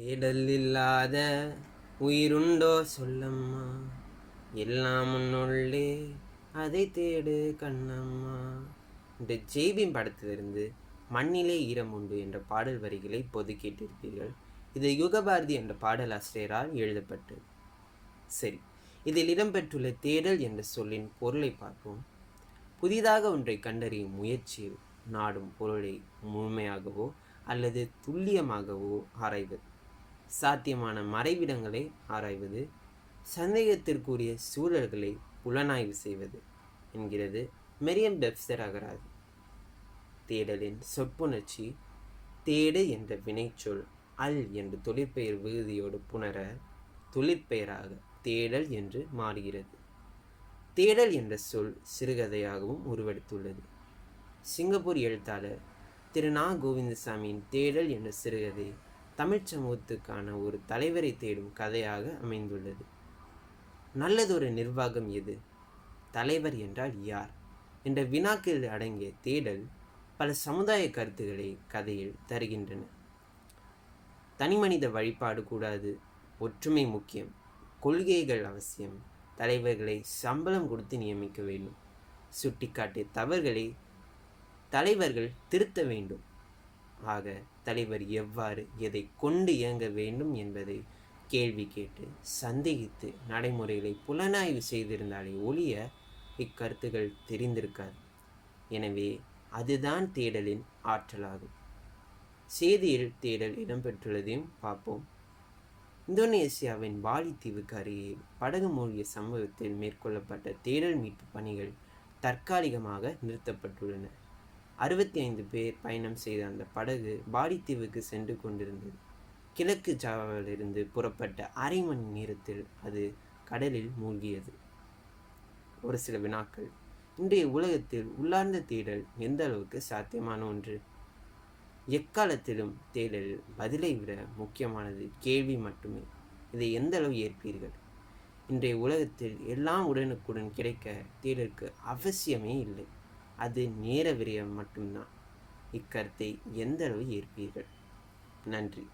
தேடல் இல்லாத உயிருண்டோ சொல்லம்மா. எல்லாம் உன்னுள்ளே அதை தேடு கண்ணம்மா. இந்த ஜெய்பீம் படத்திலிருந்து மண்ணிலே ஈரம் உண்டு என்ற பாடல் வரிகளை பொது கேட்டிருப்பீர்கள். இது யுகபாரதி என்ற பாடல் ஆசிரியரால் எழுதப்பட்டது. சரி இதில் இடம்பெற்றுள்ள தேடல் என்ற சொல்லின் பொருளை பார்ப்போம். புதிதாக ஒன்றை கண்டறியும் முயற்சியில் நாடும் பொருளை முழுமையாகவோ அல்லது துல்லியமாகவோ ஆராய்வது. சாத்தியமான மறைவிடங்களை ஆராய்வது சந்தேகத்திற்குரிய சூழல்களை புலனாய்வு செய்வது என்கிறது மெரியம் வெப்ஸ்டர் அகராதி. தேடலின் சொற்புணர்ச்சி தேடு என்ற வினைச்சொல் அல் என்ற தொழிற்பெயர் விகுதியோடு புணர தொழிற்பெயராக தேடல் என்று மாறுகிறது. தேடல் என்ற சொல் சிறுகதையாகவும் உருவெடுத்துள்ளது. சிங்கப்பூர் எழுத்தாளர் திரு. நா. கோவிந்தசாமியின் தேடல் என்ற சிறுகதை தமிழ்ச் சமூகத்துக்கான ஒரு தலைவரை தேடும் கதையாக அமைந்துள்ளது. நல்லதொரு நிர்வாகம் எது? தலைவர் என்றால் யார்? என்ற வினாக்கள் அடங்கிய தேடல் பல சமுதாய கருத்துக்களை கதையில் தருகின்றன. தனிமனித வழிபாடு கூடாது ஒற்றுமை முக்கியம் கொள்கைகள் அவசியம் தலைவர்களை சம்பளம் கொடுத்து நியமிக்க வேண்டும். சுட்டிக்காட்டிய தவறுகளை தலைவர்கள் திருத்த வேண்டும். ஆக தலைவர் எவ்வாறு எதை கொண்டு இயங்க வேண்டும் என்பதை கேள்வி கேட்டு சந்தேகித்து நடைமுறைகளை புலனாய்வு செய்திருந்தாலே ஒழிய இக்கருத்துகள் தெரிந்திருக்காது. எனவே அதுதான் தேடலின் ஆற்றலாகும். செய்தியில் தேடல் இடம்பெற்றுள்ளதையும் பார்ப்போம். இந்தோனேசியாவின் பாலி தீவுக்கு அருகே படகு மூழ்கிய சம்பவத்தில் மேற்கொள்ளப்பட்ட தேடல் மீட்பு பணிகள் தற்காலிகமாக நிறுத்தப்பட்டுள்ளன. அறுபத்தி ஐந்து பேர் பயணம் செய்த அந்த படகு பாடித்தீவுக்கு சென்று கொண்டிருந்தது. கிழக்கு ஜாவாவிலிருந்து புறப்பட்ட அரை மணி நேரத்தில் அது கடலில் மூழ்கியது. ஒரு சில வினாக்கள். இன்றைய உலகத்தில் உள்ளார்ந்த தேடல் எந்த அளவுக்கு சாத்தியமான ஒன்று? எக்காலத்திலும் தேடல் பதிலை விட முக்கியமானது கேள்வி மட்டுமே. இதை எந்த அளவு ஏற்பீர்கள்? இன்றைய உலகத்தில் எல்லாம் உடனுக்குடன் கிடைக்க தேடலுக்கு அவசியமே இல்லை. அது நேர விரயம் மட்டும்தான். இக்கருத்தை எந்த அளவு ஏற்பீர்கள்? நன்றி.